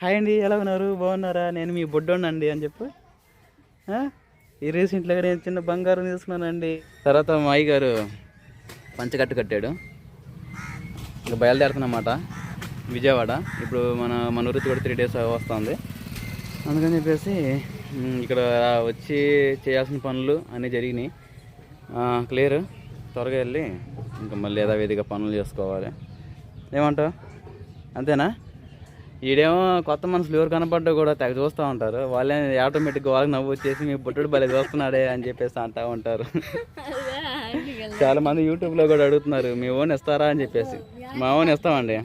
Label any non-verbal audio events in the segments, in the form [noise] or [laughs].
Hi అండి ఎలా ఉన్నారు? బాగున్నారా? నేను మీ బొడ్డోండి అని చెప్పు. ఈ రీసెంట్లో నేను చిన్న బంగారం తీసుకున్నానండి. తర్వాత మా అయ్య గారు పంచకట్టు కట్టాడు. ఇంకా బయలుదేరుతున్నమాట. విజయవాడ. ఇప్పుడు మన మన ఊరికి కూడా త్రీ డేస్ వస్తుంది. అందుకని చెప్పేసి ఇక్కడ వచ్చి చేయాల్సిన పనులు అన్నీ జరిగినాయి. క్లియర్ త్వరగా వెళ్ళి ఇంకా మళ్ళీ యథావిధిగా పనులు చేసుకోవాలి. ఏమంటావు? అంతేనా? ఈడేమో కొత్త మనుషులు ఎవరు కనపడ్డా కూడా తెగ చూస్తూ ఉంటారు. వాళ్ళే ఆటోమేటిక్గా వాళ్ళకి నవ్వు వచ్చేసి మీ బుట్టుడు భలే చూస్తున్నాడే అని చెప్పేసి అంటూ ఉంటారు. చాలా మంది యూట్యూబ్లో కూడా అడుగుతున్నారు మీ ఓన్ ఇస్తారా? అని చెప్పేసి. మా ఓన్ ఇస్తామండి.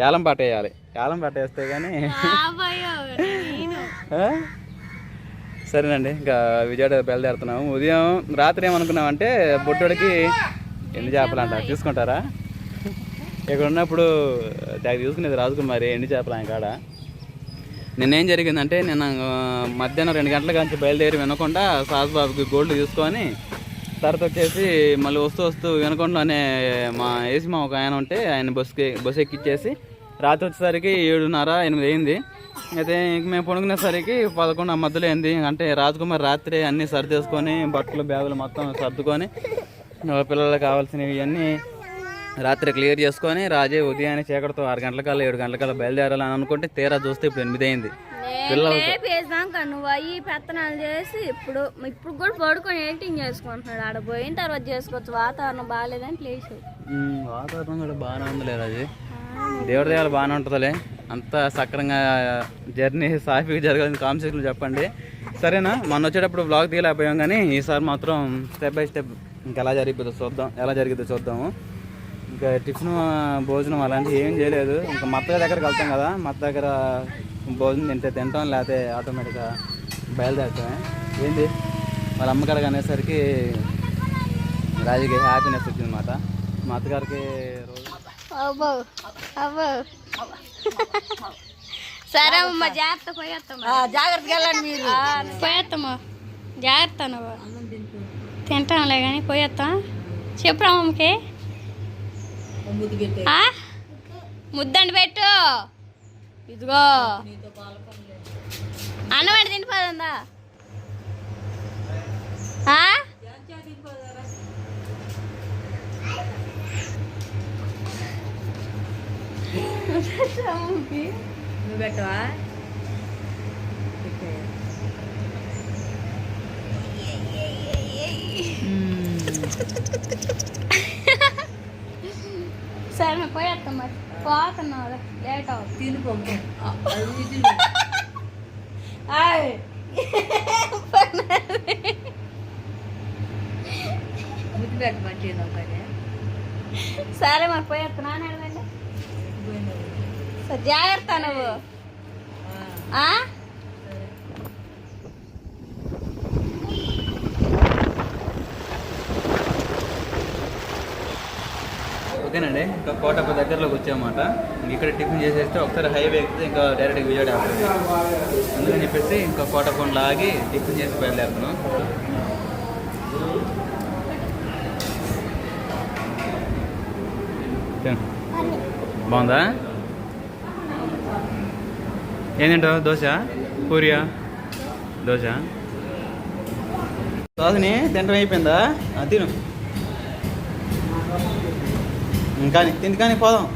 ఏలం పట్టేయాలి ఏలం పట్టేస్తే కానీ ఆ? సరేనండి ఇంకా విజయవాడ బయలుదేరుతున్నాము. ఉదయం రాత్రి ఏమనుకున్నామంటే బుట్టోడికి ఎండు చేపలు అంట తీసుకుంటారా? ఇక్కడ ఉన్నప్పుడు దానికి తీసుకునేది రాజకుమారి ఎండి చేపలు ఆయన కాడ. నిన్నేం జరిగిందంటే నిన్న మధ్యాహ్నం రెండు గంటల నుంచి బయలుదేరి వినకుండా సాసుబాబుకి గోల్డ్ తీసుకొని తర్వాత వచ్చేసి మళ్ళీ వస్తూ వస్తూ వినకొండలోనే మా ఏసీ మా ఒక ఆయన ఉంటే ఆయన బస్సుకి బస్సు ఎక్కిచ్చేసి రాత్రి వచ్చేసరికి ఏడున్నర ఎనిమిది అయింది. అయితే ఇంక మేము పడుకునేసరికి పదకొండు మధ్యలో అయింది. అంటే రాజకుమార్ రాత్రి అన్నీ సర్దేసుకొని బట్టలు బ్యాగులు మొత్తం సర్దుకొని పిల్లలకు కావాల్సినవి ఇవన్నీ రాత్రి క్లియర్ చేసుకొని రాజే ఉదయాన్నే చీకటితో ఆరు గంటలకల్లా ఏడు గంటలకల్లా బయలుదేరాలని అనుకుంటే తీరా చూస్తే ఇప్పుడు ఎనిమిది అయింది. పిల్లలు నువ్వు అయ్యి పెత్తనాలు చేసి ఇప్పుడు ఇప్పుడు కూడా పడుకొని ఎడిటింగ్ చేసుకుంటున్నాడు. ఆడ పోయిన తర్వాత చేసుకోవచ్చు. వాతావరణం బాగాలేదని ప్లేస్. వాతావరణం కూడా బాగానే ఉందిలే రాజు. దేవుడి దేవాలు బాగానే ఉంటుందిలే. అంతా సక్రంగా జర్నీ సాఫీగా జరగాలని కాన్సెప్ట్లు చెప్పండి. సరేనా? మొన్న వచ్చేటప్పుడు బ్లాగ్ తీయలేకపోయాం కానీ ఈసారి మాత్రం స్టెప్ బై స్టెప్ ఇంకా ఎలా జరిగిపోతుందో చూద్దాం. ఎలా జరిగిద్దో చూద్దాము. ఇంకా టిఫిన్ భోజనం అలాంటివి ఏం చేయలేదు. ఇంకా మత్త దగ్గరికి వెళ్తాం కదా మత్త దగ్గర భోజనం తింటే తింటాం లేకపోతే ఆటోమేటిక్గా బయలుదేరుతామే ఏంది? వాళ్ళ అమ్మకాడకి అనేసరికి రాజుకి హ్యాపీనెస్ వచ్చిందన్నమాట. మా అత్తగారికి సరే అమ్మ జాగ్రత్త పోయేస్తామా జాగ్రత్తగా వెళ్ళండి మీరు. పోయేస్తామా జాగ్రత్త తింటాంలే కానీ పోయేస్తాం చెప్పురా అమ్మకి? ముద్దండి పెట్టు. ఇదిగో. అన్నవాడి తినిపోదా [laughs] నువ్వు పెట్టవా పెట్టే. సరే మేము పోయేస్తాం మరి పోతున్నావు లేట్ అవుతుంది. తిను ఒకటే? సరే మరి పోయేస్తున్నా జాగ్రత్త నువ్వు. ఓకేనండి. ఇంకా కోటప్ప దగ్గరలోకి వచ్చామాట ఇక్కడ టిఫిన్ చేసేస్తే ఒకసారి హైవే ఎక్కితే ఇంకా డైరెక్ట్గా విజయవాడ అవుతుంది అందుకని చెప్పేసి ఇంకా కోటప్పని లాగి టిఫిన్ చేసి బయలుదేరుతున్నాం. బాగుందా? ఏంటంటో దోశ? పూరియా? దోశ? దోశని తింటం అయిపోయిందా? తిను. ఇంకా తింది కానీ పోదాం.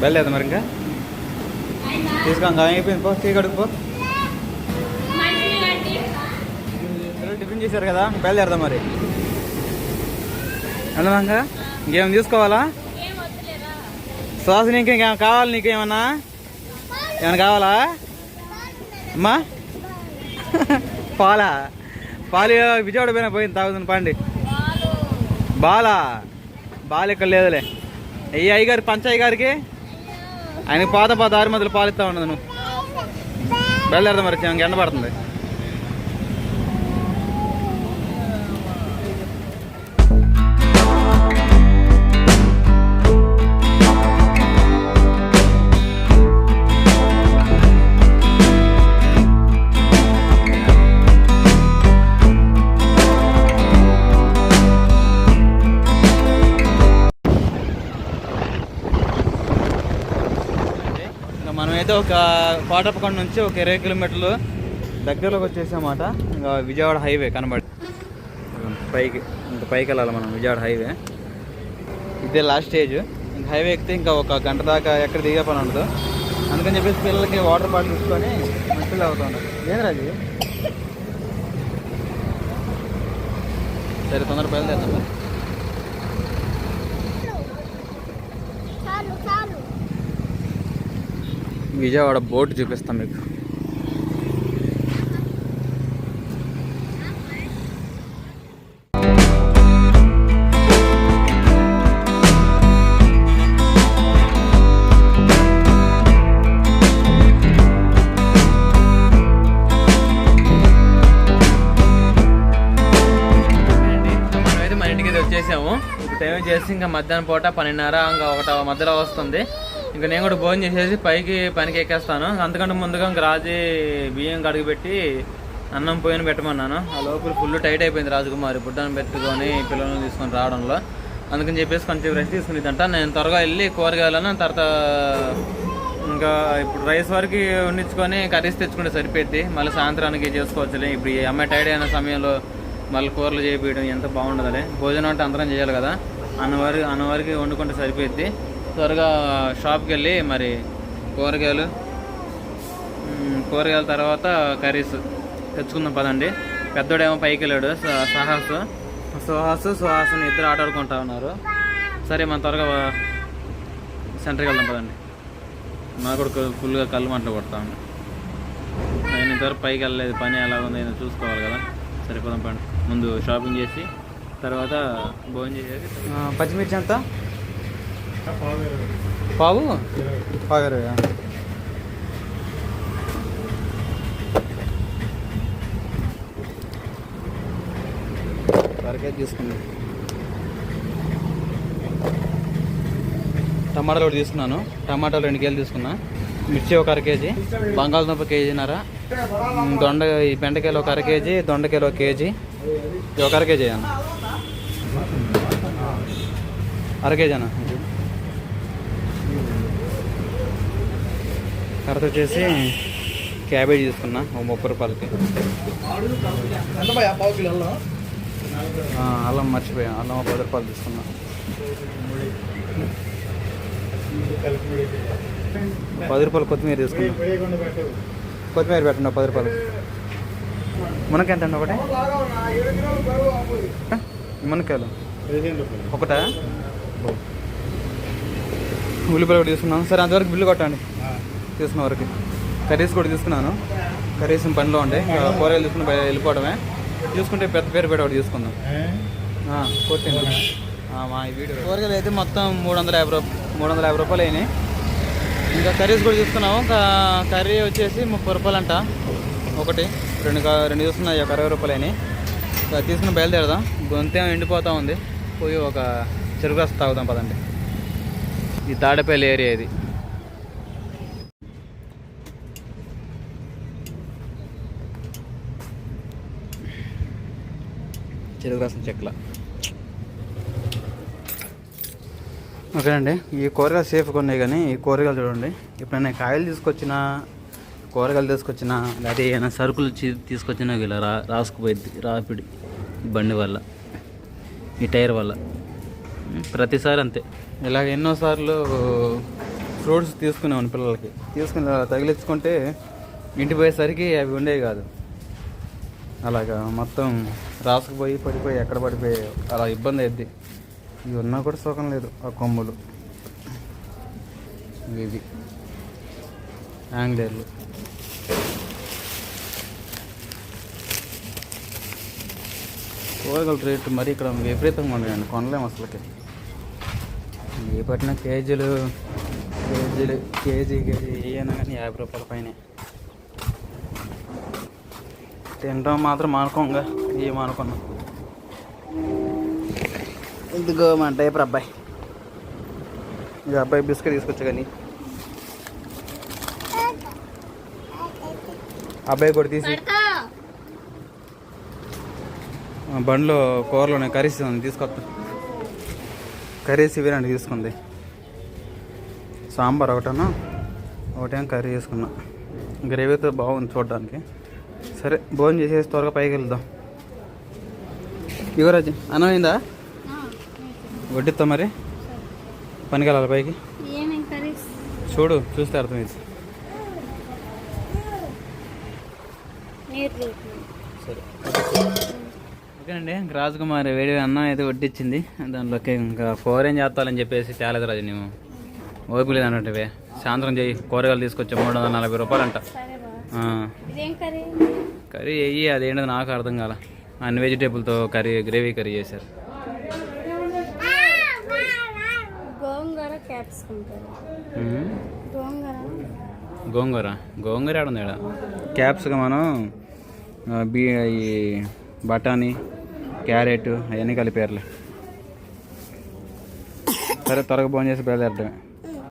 బయలుదేరదా మరి ఇంకా? తీసుకో ఇంకా అయిపోయింది. పో టీ కడుగు పో. పిల్లలు టిఫిన్ చేశారు కదా బయలుదేరదాం మరి? అందులో ఇంకేం? తీసుకోవాలా? శ్వాస నీకు ఇంకేం కావాలి నీకేమన్నా? ఏమైనా కావాలా? అమ్మా? పాలా? పాలు విజయవాడ పోయినా పోయింది తాగుతుంది పండి. బాలా? బాల ఇక్కడ లేదులే. అయ్యి అయ్యగారి పంచయ్య గారికి ఆయనకి పాత పాత ఆరు మధ్యలో పాలు ఇస్తా ఉండదు నువ్వు బయలుదేరదాం మరి ఇంక ఎండ పడుతుంది. మేమైతే ఒక కోటప్పకొండ నుంచి ఒక ఇరవై కిలోమీటర్లు దగ్గరలోకి వచ్చేసామాట ఇంకా విజయవాడ హైవే కనబడి పైకి ఇంకా పైకి వెళ్ళాలి మనం విజయవాడ హైవే. ఇదే లాస్ట్ స్టేజ్ ఇంకా హైవే ఎక్కితే ఇంకా ఒక గంట దాకా ఎక్కడ దిగే పని ఉండదు. అందుకని చెప్పేసి పిల్లలకి వాటర్ బాటిల్ తీసుకొని మంచిగా అవుతా ఏం రాజు సరే తొందర బయలుదేరుతాం విజయవాడ బోర్డు చూపిస్తాం మీకు. మన ఇంటికి అయితే వచ్చేసాము ఇప్పుడు టైం చేసి ఇంకా మధ్యాహ్నం పూట పన్నెండున్నర ఇంకా ఒకట మధ్యలో వస్తుంది. ఇంకా నేను కూడా భోజనం చేసేసి పైకి పనికి ఎక్కేస్తాను. అంతకంటే ముందుగా ఇంకా రాజీ బియ్యం కడిగి పెట్టి అన్నం పోయిన పెట్టమన్నాను. ఆ లోపల ఫుల్ టైట్ అయిపోయింది రాజకుమారి. బుడ్డను పెట్టుకొని పిల్లల్ని తీసుకొని రావడంలో. అందుకని చెప్పేసి కొంచెం రెస్ట్ తీసుకునేదంట. నేను త్వరగా వెళ్ళి కూరగాయలను తర్వాత ఇంకా ఇప్పుడు రైస్ వరకు వండించుకొని కర్రీస్ తెచ్చుకుంటే సరిపోద్ది. మళ్ళీ సాయంత్రానికి చేసుకోవచ్చులే. ఇప్పుడు ఈ అమ్మాయి టైడ్ అయిన సమయంలో మళ్ళీ కూరలు చేపించడం ఎంత బాగుండదులే. భోజనం అంటే అందరం చేయాలి కదా. అన్నవారి అన్నవారికి వండుకుంటే సరిపోద్ది. త్వరగా షాప్కి వెళ్ళి మరి కూరగాయలు కూరగాయల తర్వాత కర్రీస్ తెచ్చుకుందాం పదండి. పెద్దోడేమో పైకి వెళ్ళాడు సుహాస్. సహాస్ సుహాస్ సుహాస్ని ఇద్దరు ఆటాడుకుంటా ఉన్నారు. సరే మనం త్వరగా సెంటర్కి వెళ్దాం పదండి. నాకు కూడా ఫుల్గా కళ్ళు మంటలు కొడతా ఉంది నేను ఇంతవరకు పైకి వెళ్ళలేదు పని ఎలా ఉంది ఏదో చూసుకోవాలి కదా. సరిపోదాం పండి ముందు షాపింగ్ చేసి తర్వాత భోజనం చేసేసి పచ్చిమిర్చి ఎంత? పావు? పావు ఇరవై. వరకే తీసుకుంది టమాటాలు ఒకటి తీసుకున్నాను. టమాటాలు రెండు కేజీలు తీసుకున్నా. మిర్చి ఒక అర కేజీ. బంగాళదుంప కేజీన్నర. దొండ ఈ బెండకాయలు ఒక అర కేజీ దొండకాయలు ఒక కేజీ. ఒక అర కేజీ అన్న. అర కేజీ అన్న. తర్వాత వచ్చేసి క్యాబేజ్ తీసుకున్నా ఒక ముప్పై రూపాయలకి. అల్లం మర్చిపోయా. అల్లం ఒక పది రూపాయలు తీసుకున్నా. పది రూపాయలు కొత్తిమీర తీసుకున్నా. కొత్తిమీర పెట్టండి పది రూపాయలు. మునక్కాయ ఎంత అండి ఒకటి మునక్కాయలు. ఒకటా? ఉల్లిపాయలు కూడా తీసుకున్నాను. సరే అంతవరకు బిల్లు కొట్టండి. తీసుకున్న వరకు. కర్రీస్ కూడా తీసుకున్నాను. కర్రీస్ పనిలో ఉంటాయి ఇంకా కూరగాయలు తీసుకుని వెళ్ళిపోవడమే. తీసుకుంటే పెద్ద పేరు పెట్టి ఒకటి తీసుకుందాం. కొట్టింది. మా వీడియో. కూరగాయలు అయితే మొత్తం మూడు వందల యాభై రూపాయలు మూడు వందల యాభై రూపాయలు అయినాయి. ఇంకా కర్రీస్ కూడా తీసుకున్నాము. ఇంకా కర్రీ వచ్చేసి ముప్పై రూపాయలు అంట ఒకటి రెండు రెండు తీసుకున్నాయి. ఒక అరవై రూపాయలు అయినాయి. తీసుకుని బయలుదేరదాం. గొంతేమో ఎండిపోతూ ఉంది. పోయి ఒక చెరుకు రసం తాగుదాం పదండి. ఈ తాడేపల్లి ఏరియా ఇది. చెరుకు రసం చెక్కల. ఓకే అండి ఈ కూరగాయలు సేఫ్గా ఉన్నాయి కానీ ఈ కూరగాయలు చూడండి. ఇప్పుడు నేను కాయలు తీసుకొచ్చినా కూరగాయలు తీసుకొచ్చినా లేదా ఏమైనా సరుకులు తీసుకొచ్చినా ఇలా రా రాసుకుపోయింది రాపిడి బండి వల్ల ఈ టైర్ వల్ల. ప్రతిసారి అంతే. ఇలాగ ఎన్నోసార్లు ఫ్రూట్స్ తీసుకునేవాడిని పిల్లలకి. తీసుకుని తగిలించుకుంటే ఇంటికి పోయేసరికి అవి ఉండేవి కాదు. అలాగా మొత్తం రాసుకుపోయి పడిపోయి ఎక్కడ పడిపోయి అలా ఇబ్బంది అయింది ఇవి ఉన్నా కూడా సుఖం లేదు ఆ కొమ్ములు. ఇవి. యాంగ్లేర్లు కూరగాయల రేటు మరి ఇక్కడ విపరీతంగా ఉన్నాయండి కొనలేము అసలుకి. ఏ పట్టిన కేజీలు కేజీలు కేజీ కేజీ ఏమైనా కానీ యాభై రూపాయల పైన. తినడం మాత్రం మానుకోంగా. ఏం అనుకున్నాం ఇదిగో మా డైపర్ అబ్బాయి ఇది అబ్బాయి బిస్కెట్ తీసుకొచ్చా కానీ. అబ్బాయి కూడా తీసి. బండిలో కూరలు ఉన్నాయి కర్రీస్ ఉంది తీసుకొస్తా కర్రీస్ ఇవి రెండు తీసుకుంది. సాంబార్ ఒకటను ఒకటేం కర్రీ చేసుకున్నా గ్రేవీతో బాగుంది చూడడానికి. సరే భోజనం చేసేసి త్వరగా పైకి వెళ్దాం. యువరాజ్ అన్నం అయిందా వడ్డిస్తా మరి? పనికి వెళ్ళాలి పైకి చూడు చూస్తే అర్థమైంది. సరే. ఓకేనండి రాజకుమారి వేడి అన్నం అయితే వడ్డిచ్చింది. దాంట్లోకి ఇంకా కూర ఏం చేస్తాలని చెప్పేసి తేలేదు రాజు నువ్వు ఓపిక లేదన్నట్టువే సాయంత్రం చేయి కూరగాయలు తీసుకొచ్చి మూడు వందల నలభై రూపాయలు అంట కర్రీ? వెయ్యి అదేంటో నాకు అర్థం కాల. అన్ని వెజిటేబుల్తో కర్రీ గ్రేవీ కర్రీ చేశారు. గోంగూర. గోంగూర. ఆడ ఉంది ఈడ క్యాప్సికం మనం బీ ఈ బఠానీ క్యారెట్ అవన్నీ కలిపారులే సరే త్వరగా ఫోన్ చేసి బయలుదేరటమే.